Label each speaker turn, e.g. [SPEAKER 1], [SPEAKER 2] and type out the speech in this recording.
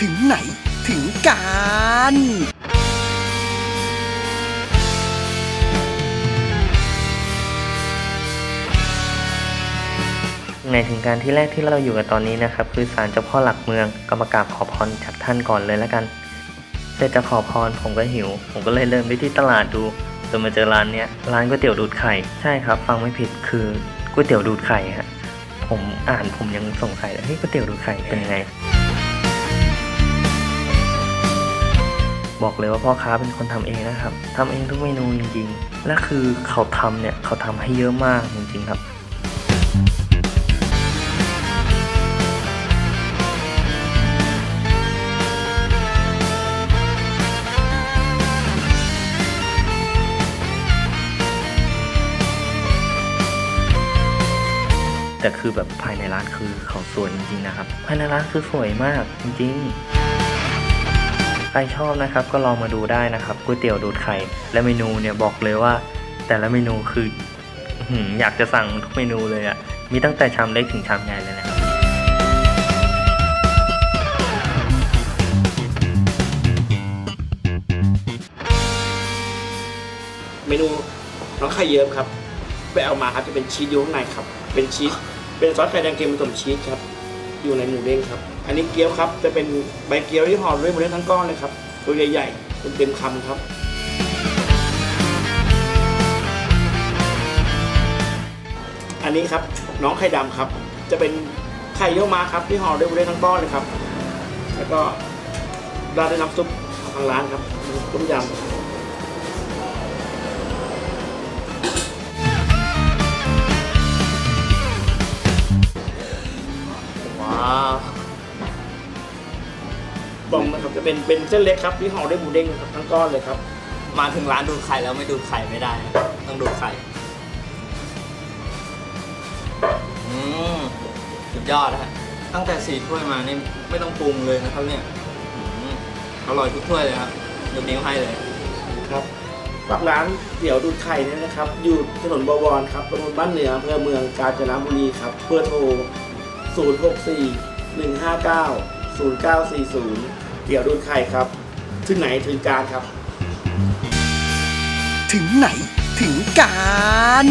[SPEAKER 1] ถึงไหนถึงการ
[SPEAKER 2] ในถึงการที่แรกที่เราอยู่กันตอนนี้นะครับ คือศาลเจ้าพ่อหลักเมืองก็มากราบขอพรจากท่านก่อนเลยแล้วกันเสร็จจากขอพรผมก็หิว ผมก็เลยเดินไปที่ตลาดดูจนมาเจอร้านเนี้ยร้านก๋วยเตี๋ยวดูดไข่ใช่ครับ ฟังไม่ผิดคือก๋วยเตี๋ยวดูดไข่ฮะผมอ่านผมยังสงสัยเลยเฮ้ยก๋วยเตี๋ยวดูดไข่เป็นยังไง บอกเลยว่าพ่อค้าเป็นคนทำเองนะครับทำเองทุกเมนูจริงๆ และคือเขาทำเนี่ยเขาทำให้เยอะมากจริงๆครับแต่คือแบบภายในร้านคือเขาสวยจริงๆนะครับ ภายในร้านคือสวยมากจริงๆ รชอบนะครับก็ลองมาดูได้นะครับก๋วยเตี๋ยวดูดไข่และเมนูเนี่ยบอกเลยว่า แต่ละเมนูคืออยากจะสั่งทุกเมนูเลยอะ่ะมีตั้งแต่ชามเล็กถึงชามใหญ่เลยนะครับ
[SPEAKER 3] เมนูน้องไข่เยิ้มครับ ไปเอามาครับจะเป็นชีสอยู่ข้างในครับ เป็นชีสเป็นซอสไข่แดงเค็มผสมชีสครับ อยู่ในหมูเด้งครับ อันนี้เกี๊ยวครับ จะเป็นใบเกี๊ยวที่ห่อด้วยหมูเด้งทั้งก้อนเลยครับ ตัวใหญ่ๆเป็นเต็มคำครับอันนี้ครับน้องไข่ดำครับ จะเป็นไข่เยี่ยวม้าครับที่ห่อด้วยหมูเด้งทั้งก้อนเลยครับ แล้วก็ราดด้วยน้ำซุปของทางร้านครับต้มยำ บอมนะครับจะเป็นเป็นเส้นเล็กครับที่ห่อด้วยหมูเด้งครับทั้งก้อนเลยครับ
[SPEAKER 4] มาถึงร้านดูดไข่แล้วไม่ดูดไข่ไม่ได้ต้องดูดไข่อืมสุดยอดนะฮะตั้งแต่สี่ถ้วยมานี่ไม่ต้องปรุงเลยนะครับเนี่ยอืมอร่อยทุกถ้วยเลยครับยกนิ้วให้เลย
[SPEAKER 3] ครับฝากร้านเตี๋ยวดูดไข่เนี่ยนะครับ อยู่ถนนบวรครับตำบลบ้านเหนืออำเภอเมืองกาญจนบุรีครับเบอร์โทร 064 159 0940 เดี๋ยวดูดไข่ครับ ถึงไหนถึงการครับ
[SPEAKER 1] ถึงไหนถึงการ